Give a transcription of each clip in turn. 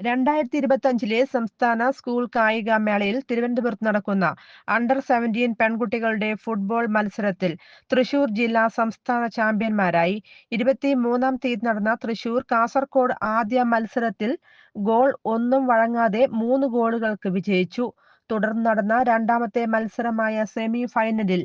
രണ്ടായിരത്തി ഇരുപത്തി അഞ്ചിലെ സംസ്ഥാന സ്കൂൾ കായിക മേളയിൽ തിരുവനന്തപുരത്ത് നടക്കുന്ന അണ്ടർ സെവന്റീൻ പെൺകുട്ടികളുടെ ഫുട്ബോൾ മത്സരത്തിൽ തൃശൂർ ജില്ലാ സംസ്ഥാന ചാമ്പ്യന്മാരായി ഇരുപത്തി മൂന്നാം തീയതി നടന്ന തൃശൂർ കാസർഗോഡ് ആദ്യ മത്സരത്തിൽ ഗോൾ ഒന്നും വഴങ്ങാതെ മൂന്ന് ഗോളുകൾക്ക് വിജയിച്ചു. തുടർന്ന് നടന്ന രണ്ടാമത്തെ മത്സരമായ സെമി ഫൈനലിൽ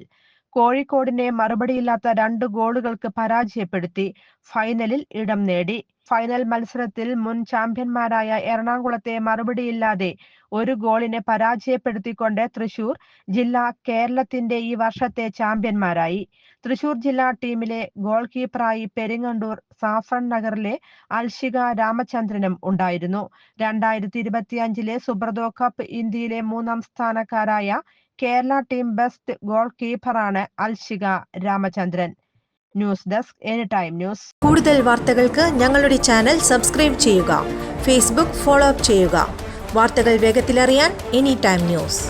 കോഴിക്കോടിനെ മറുപടിയില്ലാത്ത രണ്ട് ഗോളുകൾക്ക് പരാജയപ്പെടുത്തി ഫൈനലിൽ ഇടം നേടി. ഫൈനൽ മത്സരത്തിൽ മുൻ ചാമ്പ്യന്മാരായ എറണാകുളത്തെ മറുപടിയില്ലാതെ ഒരു ഗോളിനെ പരാജയപ്പെടുത്തിക്കൊണ്ട് തൃശൂർ ജില്ല കേരളത്തിന്റെ ഈ വർഷത്തെ ചാമ്പ്യന്മാരായി. തൃശൂർ ജില്ലാ ടീമിലെ ഗോൾ കീപ്പറായി പെരിങ്ങണ്ടൂർ സാഫ്രൺ നഗറിലെ അൽഷിക രാമചന്ദ്രനും ഉണ്ടായിരുന്നു. രണ്ടായിരത്തി ഇരുപത്തിയഞ്ചിലെ സുബ്രതോ കപ്പ് ഇന്ത്യയിലെ മൂന്നാം സ്ഥാനക്കാരായ Kerala team best goal കീപ്പറാണ് Alshika Ramachandran. News desk any time news കൂടുതൽ വാർത്തകൾക്ക് ഞങ്ങളുടെ ചാനൽ സബ്സ്ക്രൈബ് ചെയ്യുക. ഫേസ്ബുക്ക് ഫോളോ അപ്പ് ചെയ്യുക. വാർത്തകൾ വേഗത്തിലറിയാൻ എനി ടൈം ന്യൂസ്